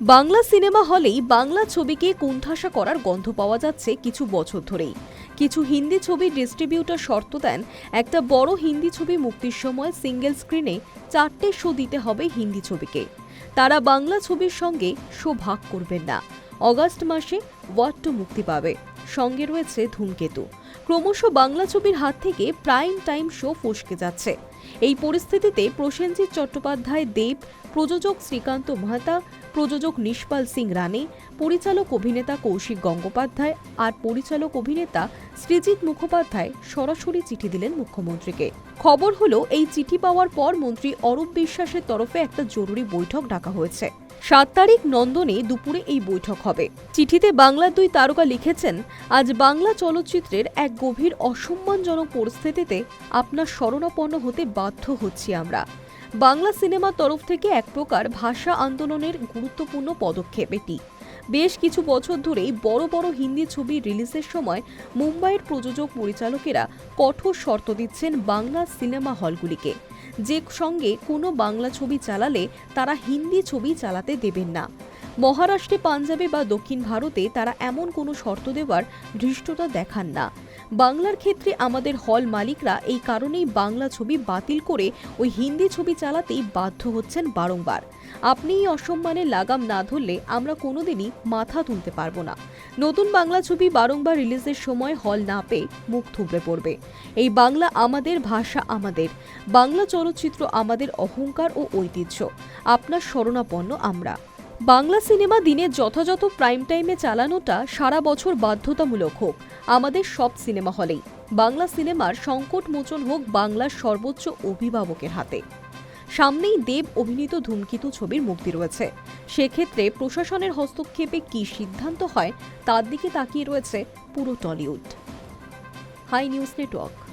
Bangla cinema হলেই বাংলা ছবিকে কুণ্ঠাসা করার গন্ধ পাওয়া যাচ্ছে কিছু বছর ধরেই। কিছু হিন্দি ছবির ডিস্ট্রিবিউটর শর্ত দেন, একটা বড় হিন্দি ছবি মুক্তির সময় সিঙ্গেল স্ক্রিনে চারটে শো দিতে হবে হিন্দি ছবিকে। তারা বাংলা ছবির সঙ্গে শো ভাগ করবেন না। অগাস্ট মাসে ওয়াট টু মুক্তি পাবে। সঙ্গে রয়েছে ধূমকেতু। ক্রমশ বাংলা ছবির হাত থেকে প্রাইম টাইম শো ফসকে যাচ্ছে। এই পরিস্থিতিতে প্রসেনজিৎ চট্টোপাধ্যায়, দেব, প্রযোজক শ্রীকান্ত মাহাতা, প্রযোজক নিষ্পাল সিং রানে, পরিচালক অভিনেতা কৌশিক গঙ্গোপাধ্যায় আর পরিচালক অভিনেতা সৃজিত মুখোপাধ্যায় সরাসরি চিঠি দিলেন মুখ্যমন্ত্রীকে। খবর হলো, এই চিঠি পাওয়ার পর মন্ত্রী অরূপ বিশ্বাসের তরফে একটা জরুরি বৈঠক ডাকা হয়েছে। সাত তারিখ নন্দনে দুপুরে এই বৈঠক হবে। চিঠিতে বাংলার দুই তারকা লিখেছেন, আজ বাংলা চলচ্চিত্রের এক গভীর অসম্মানজনক পরিস্থিতিতে আপনার শরণাপন্ন হতে বাধ্য হচ্ছি আমরা। বাংলা সিনেমার তরফ থেকে এক প্রকার ভাষা আন্দোলনের গুরুত্বপূর্ণ পদক্ষেপ এটি। বেশ কিছু বছর ধরেই বড় বড় হিন্দি ছবি রিলিজের সময় মুম্বাইয়ের প্রযোজক পরিচালকেরা কঠোর শর্ত দিচ্ছেন বাংলা সিনেমা হলগুলিকে। যে সঙ্গে কোনো বাংলা ছবি চালালে তারা হিন্দি ছবি চালাতে দেবেন না। মহারাষ্ট্রে, পাঞ্জাবে বা দক্ষিণ ভারতে তারা এমন কোনো শর্ত দেওয়ার ধৃষ্টতা দেখান না। বাংলার ক্ষেত্রে আমাদের হল মালিকরা এই কারণেই বাংলা ছবি বাতিল করে ওই হিন্দি ছবি চালাতেই বাধ্য হচ্ছেন বারংবার। আপনি এই অসম্মানের লাগাম না ধরলে আমরা কোনোদিনই মাথা তুলতে পারব না। নতুন বাংলা ছবি বারংবার রিলিজের সময় হল না পেয়ে মুখ থুবড়ে পড়বে। এই বাংলা আমাদের ভাষা আমাদের। বাংলা চলচ্চিত্র আমাদের অহংকার ও ঐতিহ্য। আপনার শরণাপন্ন আমরা। বাংলা সিনেমা দিনে যথাযথ প্রাইম টাইমে চালানোটা সারা বছর বাধ্যতামূলক হোক, আমাদের সব সিনেমা হলেই। বাংলা সিনেমার সংকট মোচন হোক বাংলার সর্বোচ্চ অভিভাবকের হাতে। সামনেই দেব অভিনীত ধূমকেতু ছবির মুক্তি রয়েছে। সেক্ষেত্রে প্রশাসনের হস্তক্ষেপে কী সিদ্ধান্ত হয়, তার দিকে তাকিয়ে রয়েছে পুরো টলিউড। High news network.